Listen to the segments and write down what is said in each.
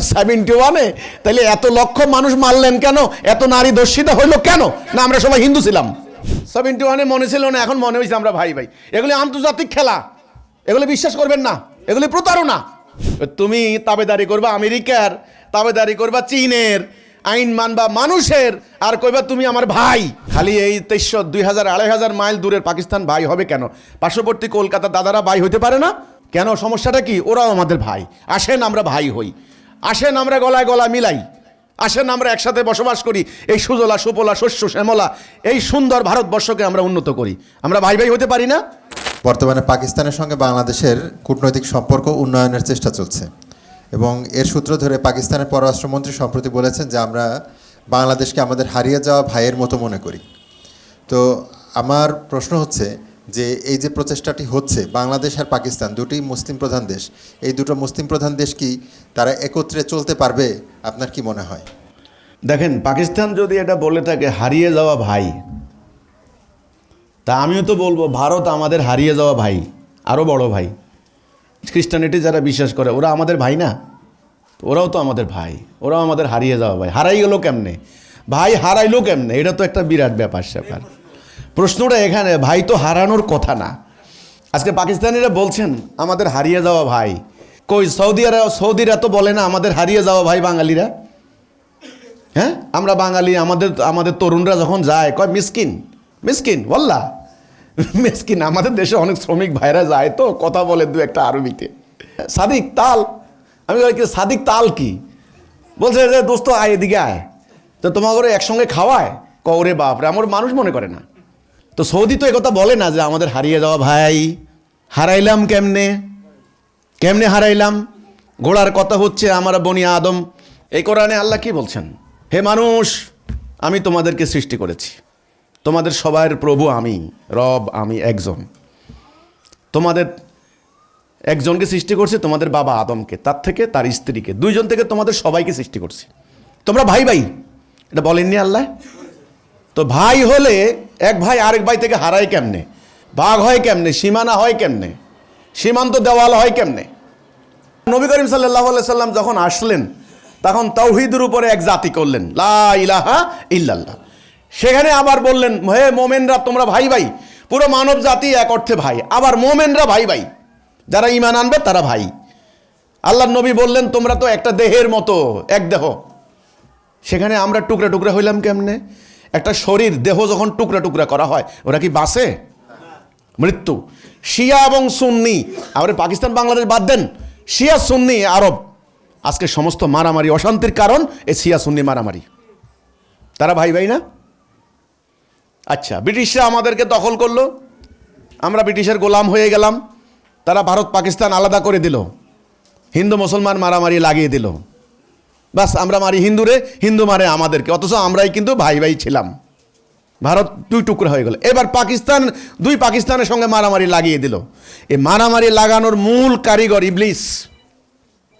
Seventy ওয়ানে? তাহলে এত লক্ষ মানুষ মারলেন কেন? এত নারী দর্শিতা হইল কেন? না, আমরা সবাই হিন্দু ছিলাম। সেভেন্টি ওয়ানে মনে ছিল না, এখন মনে হয়েছে আমরা ভাই ভাই। এগুলি আন্তর্জাতিক খেলা। এগুলি বিশ্বাস করবেন না। এগুলি প্রতারণা। তুমি তাবেদারি করবা আমেরিকার, তাবেদারি করবা চীনের, আইন মানবা মানুষের, আর কইবা তুমি আমার ভাই। খালি এই তেইশশো দুই হাজার আড়াই হাজার মাইল দূরের পাকিস্তান ভাই হবে কেন? পার্শ্ববর্তী কলকাতা দাদারা ভাই হইতে পারে না? কেন? সমস্যাটা কি? ওরাও আমাদের ভাই। আসেন, আমরা ভাই হই। আসেন আমরা গলায় গলা মিলাই। আসেন আমরা একসাথে বসবাস করি। এই সুজলা, সুপলা, শস্য, শ্যামলা, এই সুন্দর ভারতবর্ষকে আমরা উন্নত করি। আমরা ভাই ভাই হতে পারি না? বর্তমানে পাকিস্তানের সঙ্গে বাংলাদেশের কূটনৈতিক সম্পর্ক উন্নয়নের চেষ্টা চলছে। এবং এর সূত্র ধরে পাকিস্তানের পররাষ্ট্রমন্ত্রী সম্প্রতি বলেছেন যে আমরা বাংলাদেশকে আমাদের হারিয়ে যাওয়া ভাইয়ের মতো মনে করি। তো আমার প্রশ্ন হচ্ছে যে এই যে প্রচেষ্টাটি হচ্ছে, বাংলাদেশ আর পাকিস্তান দুটি মুসলিম প্রধান দেশ, এই দুটো মুসলিম প্রধান দেশ কি তারা একত্রে চলতে পারবে? আপনার কি মনে হয়? দেখেন, পাকিস্তান যদি এটা বলে থাকে, হারিয়ে যাওয়া ভাই। তা আমিও তো বলব, ভারত আমাদের হারিয়ে যাওয়া ভাই আরও বড় ভাই। খ্রিস্টানিটি যারা বিশ্বাস করে, ওরা আমাদের ভাই না? ওরাও তো আমাদের ভাই, ওরাও আমাদের হারিয়ে যাওয়া ভাই। হারাই গেলো কেমনে? ভাই হারাইলো কেমনে? এটা তো একটা বিরাট ব্যাপার, স্যাপার। প্রশ্নটা এখানে, ভাই তো হারানোর কথা না। আজকে পাকিস্তানিরা বলছেন, আমাদের হারিয়ে যাওয়া ভাই। কই সৌদিরা সৌদিরা তো বলে না, আমাদের হারিয়ে যাওয়া ভাই বাঙালিরা? হ্যাঁ? আমরা বাঙালি, আমাদের আমাদের তরুণরা যখন যায়, কয়, মিসকিন মিসকিন বললা মিসকিন, আমাদের দেশে অনেক শ্রমিক ভাইরা যায় তো? কথা বলে দু একটা আরবিতে। সাদিক তাল, আমি বলি সাদিক তাল কি? বলছে যে, দোস্ত, আয় এদিকে আয়। তো তোমাকে একসঙ্গে খাওয়ায়? কওরে বাপরে, আমার মানুষ মনে করে না। তো সৌদি তো একথা বলে না যে আমাদের হারিয়ে যাওয়া ভাই। হারাইলাম কেমনে? কেমনে হারাইলাম? ঘোড়ার কথা হচ্ছে আমার বনি আদম। এই কোরআনে আল্লাহ কি বলছেন? হে মানুষ, আমি তোমাদেরকে সৃষ্টি করেছি। তোমাদের সবার প্রভু আমি, রব আমি একজন। তোমাদের একজনকে সৃষ্টি করছে, তোমাদের বাবা আদমকে, তার থেকে তার স্ত্রীকে। দুইজন থেকে তোমাদের সবাইকে সৃষ্টি করছে। তোমরা ভাই ভাই, এটা বলেননি আল্লাহ? তো ভাই হলে এক ভাই আরেক ভাই থেকে হারায় কেমনে? বাঘ হয় কেমনে? সীমানা হয় কেমনে? সীমান্ত দেওয়াল হয় কেমনে? নবী করিম সাল্লাহ সাল্লাম যখন আসলেন, তখন তৌহিদের উপরে এক জাতি করলেন, লা ইলাহা ইল্লাল্লাহ। সেখানে আবার বললেন, হে মোমেনরা, তোমরা ভাই ভাই, পুরো মানব জাতি এক অর্থে ভাই। আবার মোমেনরা ভাই ভাই, যারা ইমান আনবে তারা ভাই। আল্লাহ নবী বললেন, তোমরা তো একটা দেহের মতো, এক দেহ। সেখানে আমরা টুকরা টুকরা হইলাম কেমনে? একটা শরীর, দেহ যখন টুকরা টুকরা করা হয়, ওরা কি বাসে? মৃত্যু। শিয়া এবং সুন্নি, আবার পাকিস্তান, বাংলাদেশ বাদ দেন। শিয়া, সুন্নি, আরব। আজকে সমস্ত মারামারি অশান্তির কারণ, এই শিয়া, সুন্নি মারামারি। তারা ভাই ভাই না? আচ্ছা ব্রিটিশরা আমাদেরকে দখল করল। আমরা ব্রিটিশের গোলাম হয়ে গেলাম। তারা ভারত, পাকিস্তান আলাদা করে দিল। হিন্দু, মুসলমান মারামারি লাগিয়ে দিল। বাস আমরা মারি হিন্দুরে, হিন্দু মারে আমাদেরকে। অথচ আমরাই কিন্তু ভাই ভাই ছিলাম। ভারত দুই টুকরা হয়ে গেল। এবার পাকিস্তান, দুই পাকিস্তানের সঙ্গে মারামারি লাগিয়ে দিল। এই মারামারি লাগানোর মূল কারিগর ইবলিস।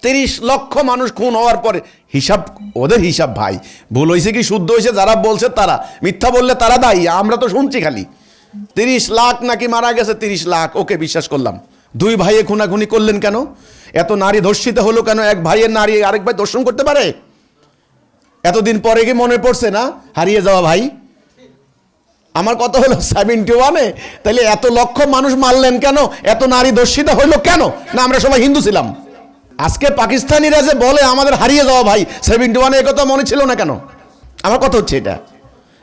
তিরিশ লক্ষ মানুষ খুন হওয়ার পরে হিসাব, ওদের হিসাব ভাই। ভুল হয়েছে কি, শুদ্ধ হয়েছে যারা বলছে তারা। মিথ্যা বললে তারা দায়ী, আমরা তো শুনছি খালি। তিরিশ লাখ নাকি মারা গেছে, তিরিশ লাখ, ওকে বিশ্বাস করলাম। দুই ভাইয়ে খুনাখুনি করলেন কেন? এত নারী ধর্ষিত হলো কেন? এক ভাইয়ের নারী আরেক ভাই দর্শন করতে পারে? এতদিন পরে কি মনে পড়ছে না? হারিয়ে যাওয়া ভাই। আমার কথা হলো সেভেন্টি ওয়ানে তাহলে এত লক্ষ মানুষ মারলেন কেন? এত নারী দর্শিতা হইল কেন? না, আমরা সবাই হিন্দু ছিলাম। আজকে পাকিস্তানিরা যে বলে আমাদের হারিয়ে যাওয়া ভাই সেভেন্টি ওয়ানে একথা মনে ছিল না কেন? আমার কথা হচ্ছে এটা।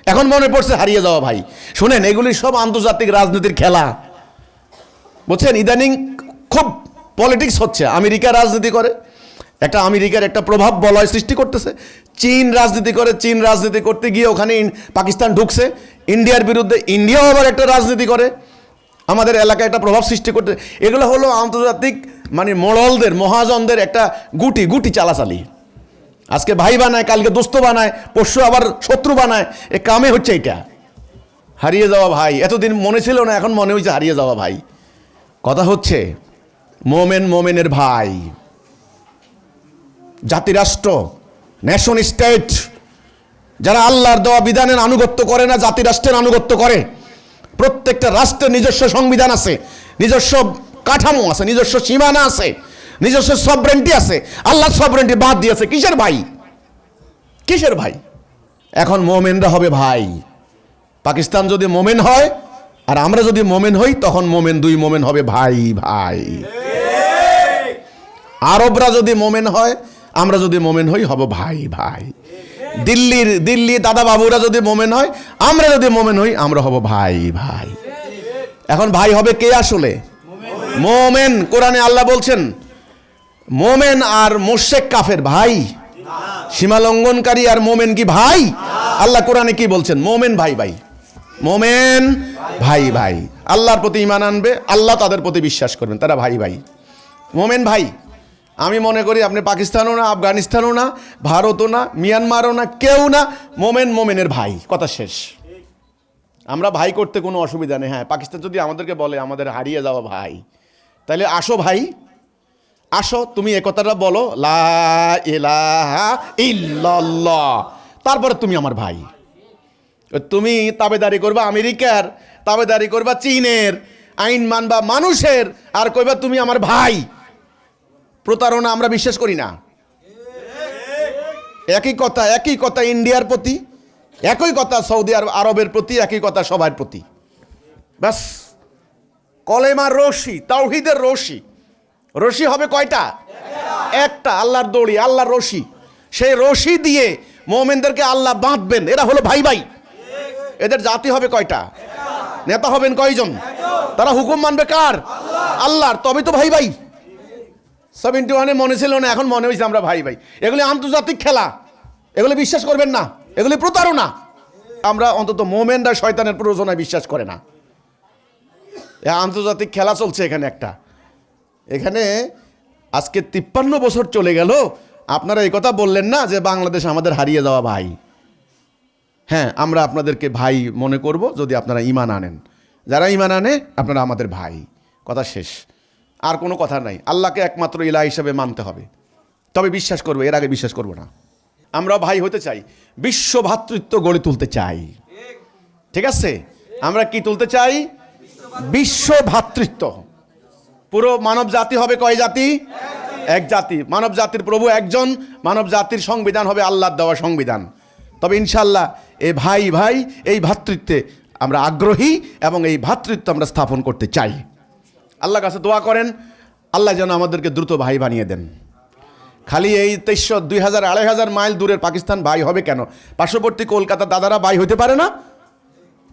এখন মনে পড়ছে হারিয়ে যাওয়া ভাই। শুনেন, এগুলি সব আন্তর্জাতিক রাজনীতির খেলা। বুঝছেন ইদানিং খুব পলিটিক্স হচ্ছে। আমেরিকা রাজনীতি করে। একটা আমেরিকার একটা প্রভাব বলয় সৃষ্টি করতেছে। চীন রাজনীতি করে, চীন রাজনীতি করতে গিয়ে ওখানে পাকিস্তান ঢুকছে। ইন্ডিয়ার বিরুদ্ধে ইন্ডিয়াও আবার একটা রাজনীতি করে। আমাদের এলাকায় একটা প্রভাব সৃষ্টি করতে এগুলো হলো আন্তর্জাতিক মানে মোড়লদের, মহাজনদের একটা গুটি গুটি চালাচালি। আজকে ভাই বানায়, কালকে দোস্ত বানায়, পরশু আবার শত্রু বানায়। এ কামে হচ্ছে এটা হারিয়ে যাওয়া ভাই। এতদিন মনে ছিল না, এখন মনে হয়েছে হারিয়ে যাওয়া ভাই। কথা হচ্ছে, মোমেন মোমেনের ভাই, জাতিরাষ্ট্র ন্যাশন স্টেট যারা আল্লাহর দেওয়া বিধানের আনুগত্য করে না, জাতিরাষ্ট্রের আনুগত্য করে, প্রত্যেকটা রাষ্ট্রের নিজস্ব সংবিধান আছে, নিজস্ব কাঠামো আছে, নিজস্ব সীমানা আছে, নিজস্ব সবরেন্টি আছে আল্লাহ সবরেন্টি বাদ দিয়েছে, কিসের ভাই? কিসের ভাই? এখন মোমেনরা হবে ভাই। পাকিস্তান যদি মোমেন হয় আর আমরা যদি মোমেন হই, তখন মোমেন দুই মোমেন হবে ভাই ভাই। আরবরা যদি মোমেন হয়, আমরা যদি মোমেন হই, হব ভাই ভাই। দিল্লির, দিল্লি দাদা বাবুরা যদি মোমেন হয়, আমরা যদি মোমেন হই, আমরা হব ভাই ভাই। এখন ভাই হবে কে আসলে? মোমেন। কোরআনে আল্লাহ বলছেন, মোমেন আর মোশেক কাফের ভাই। সীমা লঙ্ঘনকারী আর মোমেন কি ভাই? আল্লাহ কোরআনে কি বলছেন? মোমেন ভাই ভাই। মোমেন। ভাই ভাই, আল্লাহর প্রতি ইমান আনবে, আল্লাহ তাদের প্রতি বিশ্বাস করবেন। তারা ভাই ভাই। মোমেন ভাই, আমি মনে করি আপনি পাকিস্তানও না, আফগানিস্তানও না, ভারতও না, মিয়ানমারও না, কেউ না, মোমেন মোমেনের ভাই। কথা শেষ। আমরা ভাই করতে কোনো অসুবিধা নেই। হ্যাঁ পাকিস্তান যদি আমাদেরকে বলে, আমাদের হারিয়ে যাওয়া ভাই, তাহলে আসো ভাই। আসো, তুমি এ কথাটা বলো, লা ইলাহা ইল্লাল্লাহ। তারপরে তুমি আমার ভাই। তুমি তাবেদারি করবা আমেরিকার, তাবেদারি করবা চীনের, আইন মানবা মানুষের, আর কইবা তুমি আমার ভাই। প্রতারণা আমরা বিশ্বাস করি না। একই কথা একই কথা ইন্ডিয়ার প্রতি, একই কথা সৌদি আরব আরবের প্রতি, একই কথা সবার প্রতি। ব্যাস। কলেমার রশি, তাওহিদের রশি। রশি হবে কয়টা? একটা, আল্লাহর দড়ি, আল্লাহর রশি। সেই রশি দিয়ে মোমেনদেরকে আল্লাহ বাঁধবেন। এরা হলো ভাই ভাই এদের জাতি হবে কয়টা? নেতা হবেন কয়জন? তারা হুকুম মানবে কার? আল্লাহর। তবে তো ভাই ভাই সেভেন্টি ওয়ানে মনে ছিল না, এখন মনে হয়েছে আমরা ভাই ভাই এগুলি আন্তর্জাতিক খেলা। এগুলি বিশ্বাস করবেন না। এগুলি প্রতারণা। আমরা অন্তত মোমেনরা শয়তানের প্ররোচনায় বিশ্বাস করে না। আন্তর্জাতিক খেলা চলছে এখানে একটা। এখানে আজকে তিপ্পান্ন বছর চলে গেল। আপনারা এই কথা বললেন না যে বাংলাদেশ আমাদের হারিয়ে যাওয়া ভাই। হ্যাঁ আমরা আপনাদেরকে ভাই মনে করব যদি আপনারা ইমান আনেন। যারা ইমান আনে, আপনারা আমাদের ভাই। কথা শেষ। আর কোনো কথা নাই। আল্লাহকে একমাত্র ইলা হিসাবে মানতে হবে। তবে বিশ্বাস করব, এর আগে বিশ্বাস করব না। আমরা ভাই হতে চাই। বিশ্ব ভ্রাতৃত্ব গড়ে তুলতে চাই। ঠিক আছে? আমরা কি তুলতে চাই? বিশ্ব ভাতৃত্ব। পুরো মানব জাতি হবে কয় জাতি? এক জাতি। মানব জাতির প্রভু একজন। মানব জাতির সংবিধান হবে আল্লাহর দেওয়া সংবিধান। তবে ইনশাল্লাহ এই ভাই ভাই, এই ভ্রাতৃত্বে আমরা আগ্রহী এবং এই ভ্রাতৃত্ব আমরা স্থাপন করতে চাই। আল্লাহর কাছে দোয়া করেন, আল্লাহ যেন আমাদেরকে দ্রুত ভাই বানিয়ে দেন। খালি এই তেইশশো দুই হাজার, আড়াই হাজার মাইল দূরের পাকিস্তান ভাই হবে কেন? পার্শ্ববর্তী কলকাতা দাদারা ভাই হতে পারে না?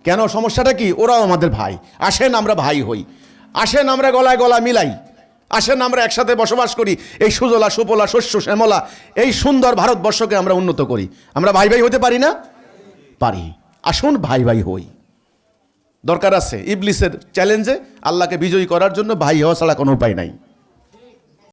কেন? সমস্যাটা কি? ওরাও আমাদের ভাই। আসেন, আমরা ভাই হই। আসেন, আমরা গলায় গলা মিলাই। আসেন, আমরা একসাথে বসবাস করি। এই সুজলা, সুপলা, শস্য, শ্যামলা, এই সুন্দর ভারতবর্ষকে আমরা উন্নত করি। আমরা ভাই ভাই হতে পারি না? পারি। আসুন ভাই ভাই হই। দরকার আছে, ইবলিসের চ্যালেঞ্জে আল্লাহকে বিজয়ী করার জন্য ভাই হওয়া ছাড়া কোনো উপায় নাই।